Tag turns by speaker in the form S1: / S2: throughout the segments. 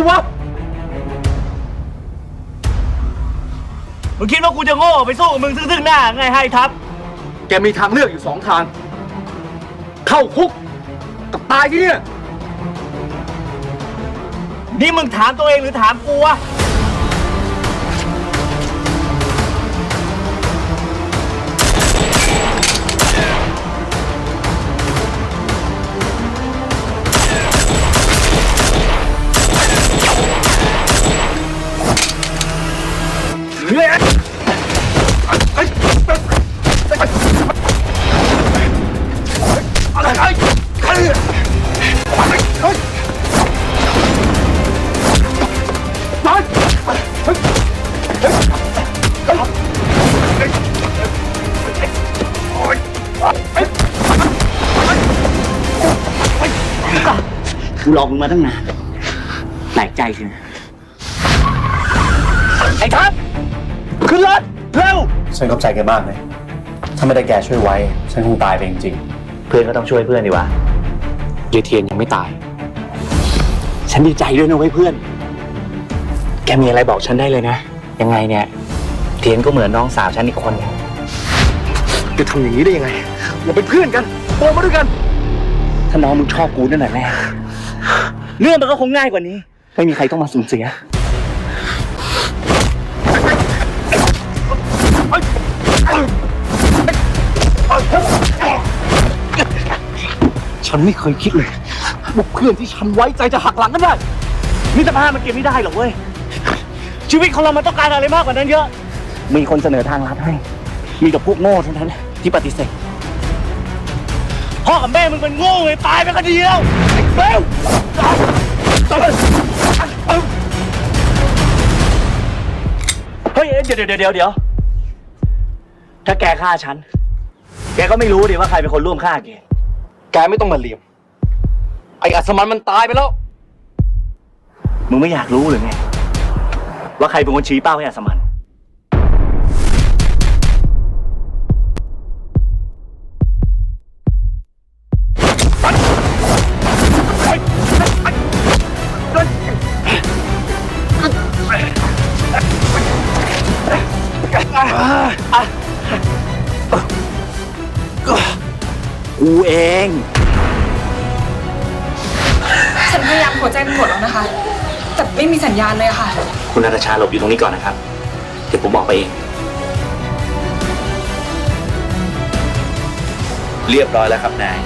S1: อกมาสิวะ
S2: มึงคิดว่ากูจะโง่ไปสู้กับมึงซึ่งๆหน้าไงให้ทัพ
S1: แกมีทางเลือกอยู่สองทาง เข้าคุกกับตายที่เนี่ย
S2: นี่มึงถามตัวเองหรือถามกูวะ
S3: กูรอมึงมาตั้งนานแปลกใจใช่ไหม
S2: ไอ้ทัพ ขึ้นรถเร็ว
S4: ฉันเข้าใจแกมากเลย ถ้าไม่ได้แกช่วยไว้ ฉันคงตายไปจริง
S3: เพื่อนก็ต้องช่วยเพื่อนดีวะเยเทียนยังไม่ตาย ฉันดีใจด้วยนะเว้ยเพื่อน แกมีอะไรบอกฉันได้เลยนะ ยังไงเนี่ย เทียนก็เหมือนน้องสาวฉันอีกคนหนึ่ง
S1: จะทำอย่างนี้ได้ยังไง เราเป็นเพื่อนกันโตมาด้วยกัน
S3: ถ้าน้องมึงชอบกูนั่นแหละแน่เรื่องมันก็คงง่ายกว่านี้ ไม่มีใครต้องมาสูญเสีย
S1: ฉันไม่เคยคิดเลยว่าเพื่อนที่ฉันไว้ใจจะหักหลังกันได้
S2: มิตรภาพมันเก็บไม่ได้หรอกเว้ย ชีวิตของเรามันต้องการอะไรมากกว่านั้นเยอะ
S3: มีคนเสนอทางลัดให้ มีแต่พวกโง่เท่านั้นที่ปฏิเสธ
S2: พ่อกับแม่มึงเป็นโง่เลยตายไปก็ดีแล้วเร็วเฮ้ยเดี๋ยวเดี๋ยวเดี๋ยวเดี๋ยว
S3: ถ้าแกฆ่าฉัน แกก็ไม่รู้ดิว่าใครเป็นคนร่วมฆ่าแก
S1: แกไม่ต้องมาเหลี่ยม ไอ้อัศมันมันตายไปแล้ว
S3: มึงไม่อยากรู้หรือไง ว่าใครเป็นคนชี้เป้าให้อัศมัน กูเอง
S5: ฉันพยายามโทรแจ้งตำรวจแล้วนะคะ แต่ไม่มีสัญญาณเลยอะค่ะ
S3: คุณนาตาชาหลบอยู่ตรงนี้ก่อนนะครับ เดี๋ยวผมบอกไปเอง
S4: ๆเรียบร้อยแล้วครับนาย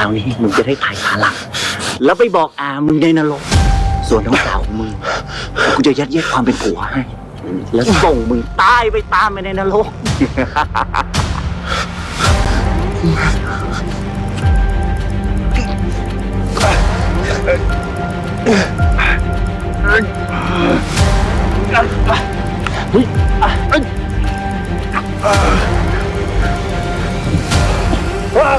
S4: า
S3: วนี้มึงจะได้ถ่ายพลัง แล้วไปบอกอามึงในนรก ส่วนน้องสาวของมึงกูจะยัดเยียดความเป็นผัวให้ แล้วส่งมึงตายไปตามไปในนรก
S2: ว้าว